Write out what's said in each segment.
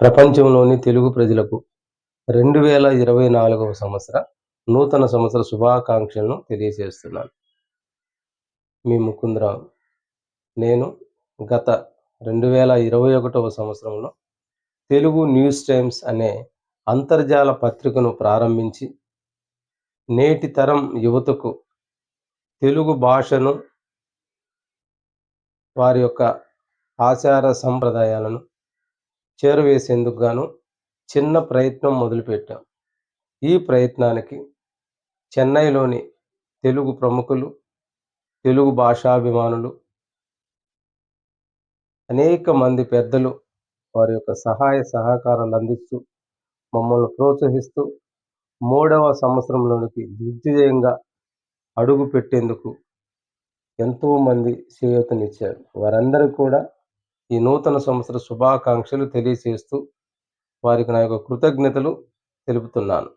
ప్రపంచంలోని తెలుగు ప్రజలకు రెండు వేల ఇరవై నాలుగవ సంవత్సర నూతన సంవత్సర శుభాకాంక్షలను తెలియజేస్తున్నాను. మీ ముకుందరావు నేను గత రెండు వేల ఇరవై ఒకటవ సంవత్సరంలో తెలుగు న్యూస్ టైమ్స్ అనే అంతర్జాల పత్రికను ప్రారంభించి నేటి తరం యువతకు తెలుగు భాషను వారి యొక్క ఆచార సంప్రదాయాలను చేరవేసేందుకు గాను చిన్న ప్రయత్నం మొదలుపెట్టాం. ఈ ప్రయత్నానికి చెన్నైలోని తెలుగు ప్రముఖులు తెలుగు భాషాభిమానులు అనేక మంది పెద్దలు వారి యొక్క సహాయ సహకారాలు అందిస్తూ మమ్మల్ని ప్రోత్సహిస్తూ మూడవ సంవత్సరంలోనికి దిగ్విజయంగా అడుగు పెట్టేందుకు ఎంతోమంది చేయూతనిచ్చారు వారందరికీ కూడా ఈ నూతన సంవత్సర శుభాకాంక్షలు తెలియచేస్తూ వారికి నా యొక్క కృతజ్ఞతలు తెలుపుతున్నాను.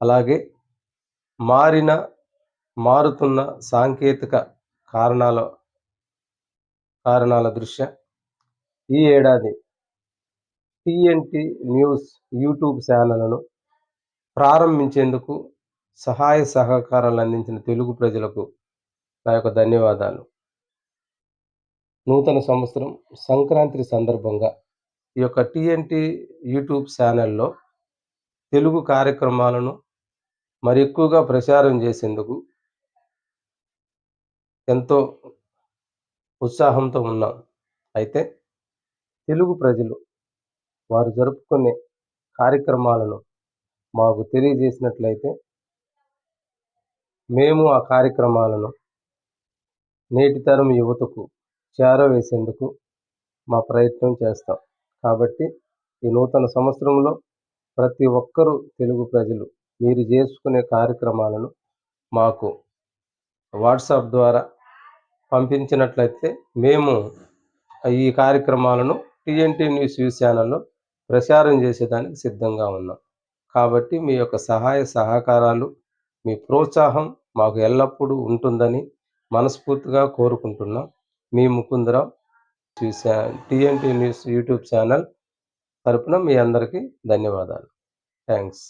అలాగే మారిన మారుతున్న సాంకేతిక కారణాల కారణాల దృష్ట్యా ఈ ఏడాది టిఎన్టి న్యూస్ యూట్యూబ్ ఛానళ్ళను ప్రారంభించేందుకు సహాయ సహకారాలు అందించిన తెలుగు ప్రజలకు నా యొక్క ధన్యవాదాలు. నూతన సంవత్సరం సంక్రాంతి సందర్భంగా ఈ యొక్క టిఎన్టి యూట్యూబ్ ఛానల్లో తెలుగు కార్యక్రమాలను మరి ఎక్కువగా ప్రచారం చేసేందుకు ఎంతో ఉత్సాహంతో ఉన్నాం. అయితే తెలుగు ప్రజలు వారు జరుపుకునే కార్యక్రమాలను మాకు తెలియజేసినట్లయితే మేము ఆ కార్యక్రమాలను నేటి తరం యువతకు చేరవేసేందుకు మా ప్రయత్నం చేస్తాం. కాబట్టి ఈ నూతన సంవత్సరంలో ప్రతి ఒక్కరూ తెలుగు ప్రజలు మీరు చేసుకునే కార్యక్రమాలను మాకు వాట్సాప్ ద్వారా పంపించినట్లయితే మేము ఈ కార్యక్రమాలను టీఎన్టీ న్యూస్ న్యూస్ ఛానల్లో ప్రచారం చేసేదానికి సిద్ధంగా ఉన్నాం. కాబట్టి మీ యొక్క సహాయ సహకారాలు మీ ప్రోత్సాహం మాకు ఎల్లప్పుడూ ఉంటుందని మనస్ఫూర్తిగా కోరుకుంటున్నాం. మీ Mukundarao TNT news YouTube channel తరపున మీ అందరికీ ధన్యవాదాలు. థ్యాంక్స్.